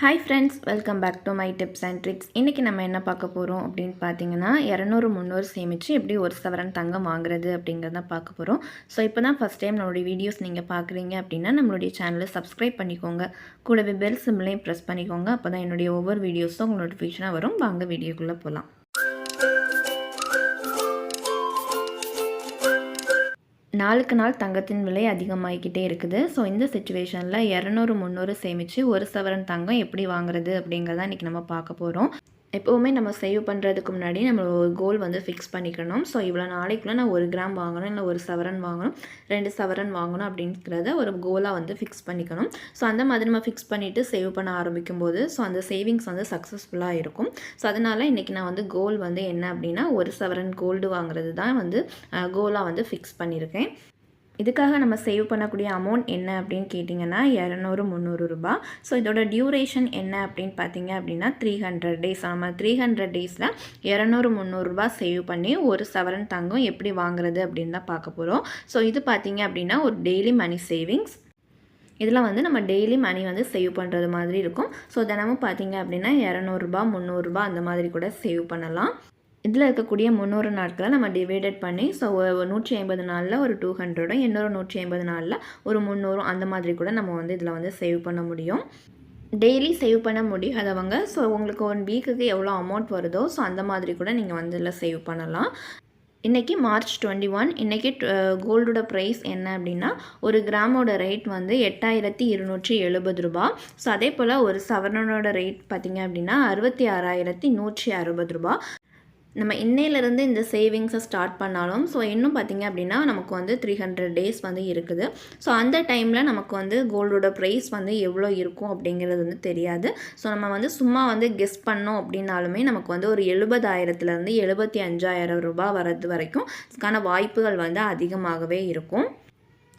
Hi friends welcome back to my tips and tricks இன்றைக்கி நம்ம என்ன பார்க்க போகிறோம் அப்படின்னு பார்த்தீங்கன்னா இரநூறு முந்நூறு சேமித்து எப்படி ஒரு சவரன் தங்கம் வாங்குறது அப்படிங்கிறத பார்க்க போகிறோம் ஸோ இப்போ தான் ஃபஸ்ட் டைம் நம்மளுடைய வீடியோஸ் நீங்கள் பார்க்குறீங்க அப்படின்னா நம்மளுடைய சேனலை சப்ஸ்கிரைப் பண்ணிக்கோங்க. கூடவே பெல் சிம்லையும் ப்ரெஸ் பண்ணிக்கோங்க. அப்போ தான் என்னுடைய ஒவ்வொரு வீடியோஸும் உங்களுக்கு நோட்டிஃபிகேஷனாக வரும். வாங்க வீடியோக்குள்ளே போகலாம் நாளுக்கு நாள் தங்கத்தின் விலை அதிகமாகிக்கிட்டே இருக்குது. ஸோ இந்த சுச்சுவேஷனில் இரநூறு முந்நூறு சேமித்து ஒரு சவரன் தங்கம் எப்படி வாங்குறது அப்படிங்கிறத இன்றைக்கி நம்ம பார்க்க போகிறோம் எப்போவுமே நம்ம சேவ் பண்ணுறதுக்கு முன்னாடி நம்ம ஒரு கோல் வந்து ஃபிக்ஸ் பண்ணிக்கணும். ஸோ இவ்வளோ நாளைக்குள்ளே நான் ஒரு கிராம் வாங்கணும் இல்லை ஒரு சவரன் வாங்கணும் ரெண்டு சவரன் வாங்கணும் அப்படிங்கிறத ஒரு கோலாக வந்து ஃபிக்ஸ் பண்ணிக்கணும். ஸோ அந்த மாதிரி நம்ம ஃபிக்ஸ் பண்ணிவிட்டு சேவ் பண்ண ஆரம்பிக்கும் போது ஸோ அந்த சேவிங்ஸ் வந்து சக்ஸஸ்ஃபுல்லாக இருக்கும். ஸோ அதனால் இன்றைக்கி நான் வந்து கோல் வந்து என்ன அப்படின்னா ஒரு சவரன் கோல்டு வாங்குறது தான் வந்து கோலாக வந்து ஃபிக்ஸ் பண்ணியிருக்கேன் இதுக்காக நம்ம சேவ் பண்ணக்கூடிய அமௌண்ட் என்ன அப்படின்னு கேட்டிங்கன்னா இரநூறு முந்நூறு ரூபா ஸோ இதோட டியூரேஷன் என்ன அப்படின்னு பார்த்தீங்க அப்படின்னா த்ரீ ஹண்ட்ரட் டேஸ் நம்ம த்ரீ ஹண்ட்ரட் டேஸில் இரநூறு முந்நூறுரூபா சேவ் பண்ணி ஒரு சவரன் தங்கம் எப்படி வாங்குறது அப்படின்னு தான் பார்க்க போகிறோம் ஸோ இது பார்த்தீங்க அப்படின்னா ஒரு டெய்லி மணி சேவிங்ஸ் இதில் வந்து நம்ம டெய்லி மணி வந்து சேவ் பண்ணுறது மாதிரி இருக்கும். ஸோ தினமும் பார்த்தீங்க அப்படின்னா இரநூறுபா முந்நூறுரூபா அந்த மாதிரி கூட சேவ் பண்ணலாம். இதில் இருக்கக்கூடிய முந்நூறு நாட்களை நம்ம டிவைடட் பண்ணி ஸோ நூற்றி ஐம்பது நாளில் ஒரு டூ ஹண்ட்ரடும் இன்னொரு நூற்றி ஐம்பது நாளில் ஒரு முந்நூறும் அந்த மாதிரி கூட நம்ம வந்து இதில் வந்து சேவ் பண்ண முடியும். டெய்லி சேவ் பண்ண முடியாதவங்க ஸோ உங்களுக்கு ஒன் வீக்குக்கு எவ்வளோ அமௌண்ட் வருதோ ஸோ அந்த மாதிரி கூட நீங்கள் வந்து இதில் சேவ் பண்ணலாம். இன்றைக்கி மார்ச் டுவெண்ட்டி ஒன் இன்றைக்கி கோல்டோட ப்ரைஸ் என்ன அப்படின்னா ஒரு கிராமோட ரேட் வந்து எட்டாயிரத்தி இருநூற்றி எழுபது ரூபா. ஸோ அதே போல் ஒரு சவரனோட ரேட் பார்த்திங்க அப்படின்னா அறுபத்தி ஆறாயிரத்தி நூற்றி அறுபது ரூபா. நம்ம இன்னையிலேருந்து இந்த சேவிங்ஸை ஸ்டார்ட் பண்ணாலும் ஸோ இன்னும் பார்த்திங்க அப்படின்னா நமக்கு வந்து த்ரீ ஹண்ட்ரட் டேஸ் வந்து இருக்குது. ஸோ அந்த டைமில் நமக்கு வந்து கோல்டோட ப்ரைஸ் வந்து எவ்வளோ இருக்கும் அப்படிங்கிறது வந்து தெரியாது. ஸோ நம்ம வந்து சும்மா வந்து கெஸ் பண்ணோம் அப்படின்னாலுமே நமக்கு வந்து ஒரு எழுபதாயிரத்துலேருந்து எழுபத்தி அஞ்சாயிரம் ரூபாய் வர்றது வரைக்கும் இதுக்கான வாய்ப்புகள் வந்து அதிகமாகவே இருக்கும்.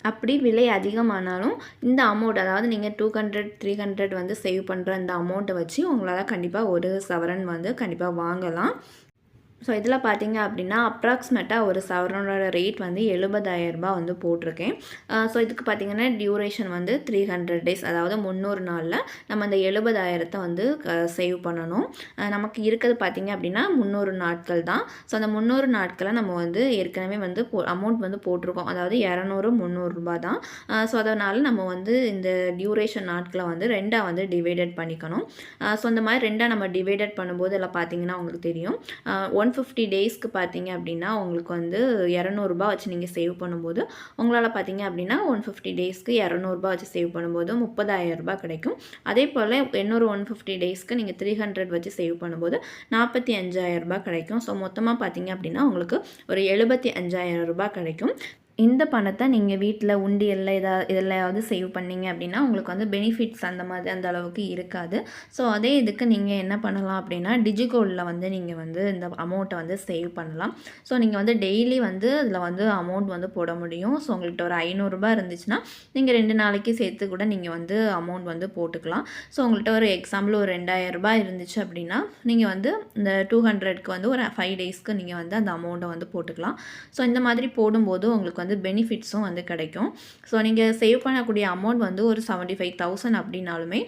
அப்படி விலை அதிகமானாலும் இந்த அமௌண்ட் அதாவது நீங்கள் டூ ஹண்ட்ரட் த்ரீ ஹண்ட்ரட் வந்து சேவ் பண்ணுற இந்த அமௌண்ட்டை வச்சு உங்களால் கண்டிப்பாக ஒரு சவரன் வந்து கண்டிப்பாக வாங்கலாம். ஸோ இதில் பார்த்தீங்க அப்படின்னா அப்ராக்சிமேட்டாக ஒரு சவரனோட ரேட் வந்து எழுபதாயிரரூபா வந்து போட்டிருக்கேன். ஸோ இதுக்கு பார்த்தீங்கன்னா டியூரேஷன் வந்து த்ரீ ஹண்ட்ரட் டேஸ் அதாவது முந்நூறு நாளில் நம்ம அந்த எழுபதாயிரத்தை வந்து சேவ் பண்ணணும். நமக்கு இருக்கிறது பார்த்திங்க அப்படின்னா முந்நூறு நாட்கள் தான். ஸோ அந்த முந்நூறு நாட்களை நம்ம வந்து ஏற்கனவே வந்து போ அமௌண்ட் வந்து போட்டிருக்கோம். அதாவது இரநூறு முந்நூறுரூபா தான். ஸோ அதனால் நம்ம வந்து இந்த டியூரேஷன் நாட்களை வந்து ரெண்டாக வந்து டிவைடட் பண்ணிக்கணும். ஸோ அந்த மாதிரி ரெண்டாக நம்ம டிவைடட் பண்ணும்போது எல்லாம் பார்த்தீங்கன்னா உங்களுக்கு தெரியும். ஒன் ஒன் ஃபிஃப்டி டேஸ்க்கு பார்த்தீங்க அப்படின்னா உங்களுக்கு வந்து இரநூறுபா வச்சு நீங்கள் சேவ் பண்ணும்போது உங்களால் பார்த்தீங்க அப்படின்னா ஒன் ஃபிஃப்டி டேஸ்க்கு இரநூறுபா வச்சு சேவ் பண்ணும்போது முப்பதாயிரரூபா கிடைக்கும். அதே போல் இன்னொரு ஒன் ஃபிஃப்டி டேஸ்க்கு நீங்கள் த்ரீ ஹண்ட்ரட் வச்சு சேவ் பண்ணும்போது நாற்பத்தி அஞ்சாயிரரூபா கிடைக்கும். ஸோ மொத்தமாக பார்த்தீங்க அப்படின்னா உங்களுக்கு ஒரு எழுபத்தி அஞ்சாயிரம் ரூபாய் கிடைக்கும். இந்த பணத்தை நீங்கள் வீட்டில் உண்டியலில் எதா எதுலையாவது சேவ் பண்ணிங்க அப்படின்னா உங்களுக்கு வந்து பெனிஃபிட்ஸ் அந்த மாதிரி அந்த அளவுக்கு இருக்காது. ஸோ அதே இதுக்கு நீங்கள் என்ன பண்ணலாம் அப்படின்னா டிஜிகோல்டில் வந்து நீங்கள் வந்து இந்த அமௌண்ட்டை வந்து சேவ் பண்ணலாம். ஸோ நீங்கள் வந்து டெய்லி வந்து அதில் வந்து அமௌண்ட் வந்து போட முடியும். ஸோ உங்கள்கிட்ட ஒரு ஐநூறுரூபா இருந்துச்சுன்னா நீங்கள் ரெண்டு நாளைக்கு சேர்த்து கூட நீங்கள் வந்து அமௌண்ட் வந்து போட்டுக்கலாம். ஸோ உங்கள்கிட்ட ஒரு எக்ஸாம்பிள் ஒரு ரெண்டாயிரம் ரூபாய் இருந்துச்சு அப்படின்னா நீங்கள் வந்து இந்த டூ ஹண்ட்ரட்க்கு வந்து ஒரு ஃபைவ் டேஸ்க்கு நீங்கள் வந்து அந்த அமௌண்ட்டை வந்து போட்டுக்கலாம். ஸோ இந்த மாதிரி போடும்போது உங்களுக்கு வந்து வந்து பெனிஃபிட்ஸும் வந்து கிடைக்கும். ஸோ நீங்கள் சேவ் பண்ணக்கூடிய அமௌண்ட் வந்து ஒரு செவன்ட்டி ஃபைவ் தௌசண்ட் அப்படின்னாலுமே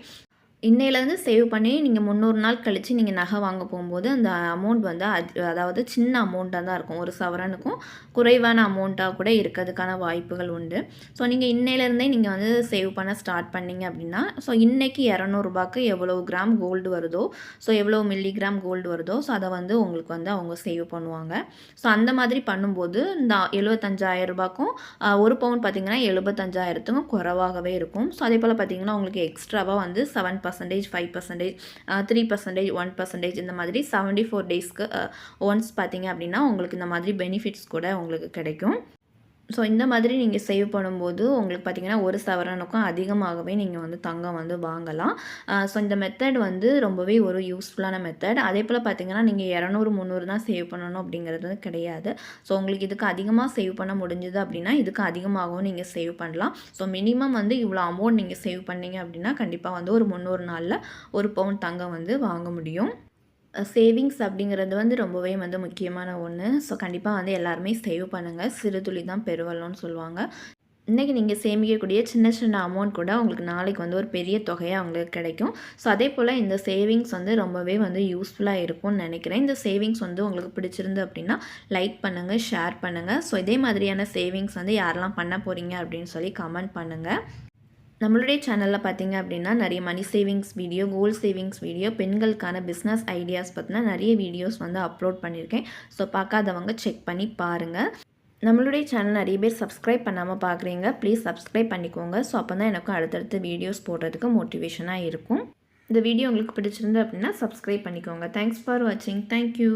இன்னையிலேருந்து சேவ் பண்ணி நீங்கள் முந்நூறு நாள் கழித்து நீங்கள் நகை வாங்க போகும்போது அந்த அமௌண்ட் வந்து அது அதாவது சின்ன அமௌண்ட்டாக தான் இருக்கும். ஒரு சவரனுக்கும் குறைவான அமௌண்ட்டாக கூட இருக்கிறதுக்கான வாய்ப்புகள் உண்டு. ஸோ நீங்கள் இன்னையிலேருந்தே நீங்கள் வந்து சேவ் பண்ண ஸ்டார்ட் பண்ணிங்க அப்படின்னா ஸோ இன்றைக்கி இரநூறுபாக்கு எவ்வளோ கிராம் கோல்டு வருதோ ஸோ எவ்வளோ மில்லிகிராம் கோல்டு வருதோ ஸோ அதை வந்து உங்களுக்கு வந்து அவங்க சேவ் பண்ணுவாங்க. ஸோ அந்த மாதிரி பண்ணும்போது இந்த எழுபத்தஞ்சாயிரம் ரூபாய்க்கும் ஒரு பவுன் பார்த்திங்கன்னா எழுபத்தஞ்சாயிரத்துக்கும் குறைவாகவே இருக்கும். ஸோ அதே போல் பார்த்திங்கன்னா உங்களுக்கு எக்ஸ்ட்ராவாக வந்து seven percentage five percentage three percentage one percentage இந்த மாதிரி செவன்ட்டி ஃபோர் டேஸ்க்கு ஒன்ஸ் பார்த்தீங்க அப்படின்னா உங்களுக்கு இந்த மாதிரி பெனிஃபிட்ஸ் கூட உங்களுக்கு கிடைக்கும். ஸோ இந்த மாதிரி நீங்கள் சேவ் பண்ணும்போது உங்களுக்கு பார்த்திங்கன்னா ஒரு சவரனுக்கும் அதிகமாகவே நீங்கள் வந்து தங்கம் வந்து வாங்கலாம். ஸோ இந்த மெத்தட் வந்து ரொம்பவே ஒரு யூஸ்ஃபுல்லான மெத்தட் அதே போல் பார்த்திங்கன்னா நீங்கள் இரநூறு முந்நூறு தான் சேவ் பண்ணணும் அப்படிங்கிறது கிடையாது. ஸோ உங்களுக்கு இதுக்கு அதிகமாக சேவ் பண்ண முடிஞ்சுது அப்படின்னா இதுக்கு அதிகமாகவும் நீங்கள் சேவ் பண்ணலாம். ஸோ மினிமம் வந்து இவ்வளோ அமௌண்ட் நீங்கள் சேவ் பண்ணீங்க அப்படின்னா கண்டிப்பாக வந்து ஒரு முந்நூறு நாளில் ஒரு பவுன் தங்கம் வந்து வாங்க முடியும். சேவிங்ஸ் அப்படிங்கிறது வந்து ரொம்பவே வந்து முக்கியமான ஒன்று ஸோ கண்டிப்பாக வந்து எல்லாருமே சேவ் பண்ணுங்கள் சிறு துளி தான் பெருவல்லம்னு சொல்லுவாங்க. இன்றைக்கி நீங்கள் சேமிக்கக்கூடிய சின்ன சின்ன அமௌண்ட் கூட உங்களுக்கு நாளைக்கு வந்து ஒரு பெரிய தொகையாக அவங்களுக்கு கிடைக்கும். ஸோ அதே போல் இந்த சேவிங்ஸ் வந்து ரொம்பவே வந்து யூஸ்ஃபுல்லாக இருக்கும்னு நினைக்கிறேன். இந்த சேவிங்ஸ் வந்து உங்களுக்கு பிடிச்சிருந்து அப்படின்னா லைக் பண்ணுங்கள் ஷேர் பண்ணுங்கள் ஸோ இதே மாதிரியான சேவிங்ஸ் வந்து யாரெல்லாம் பண்ண போகிறீங்க அப்படின்னு சொல்லி கமெண்ட் பண்ணுங்கள் நம்மளுடைய சேனலில் பார்த்தீங்க அப்படின்னா நிறைய money savings video goal savings video பெண்களுக்கான பிஸ்னஸ் ஐடியாஸ் பற்றின நிறைய வீடியோஸ் வந்து அப்லோட் பண்ணியிருக்கேன் ஸோ பார்க்காதவங்க செக் பண்ணி பாருங்கள் நம்மளுடைய சேனல் நிறைய பேர் சப்ஸ்கிரைப் பண்ணாமல் பார்க்குறீங்க ப்ளீஸ் சப்ஸ்கிரைப் பண்ணிக்கோங்க. ஸோ அப்போ தான் எனக்கும் அடுத்தடுத்து வீடியோஸ் போடுறதுக்கு மோட்டிவேஷனாக இருக்கும். இந்த வீடியோ உங்களுக்கு பிடிச்சிருந்து அப்படின்னா சப்ஸ்கிரைப் பண்ணிக்கோங்க. தேங்க்ஸ் ஃபார் வாட்சிங் தேங்க்யூ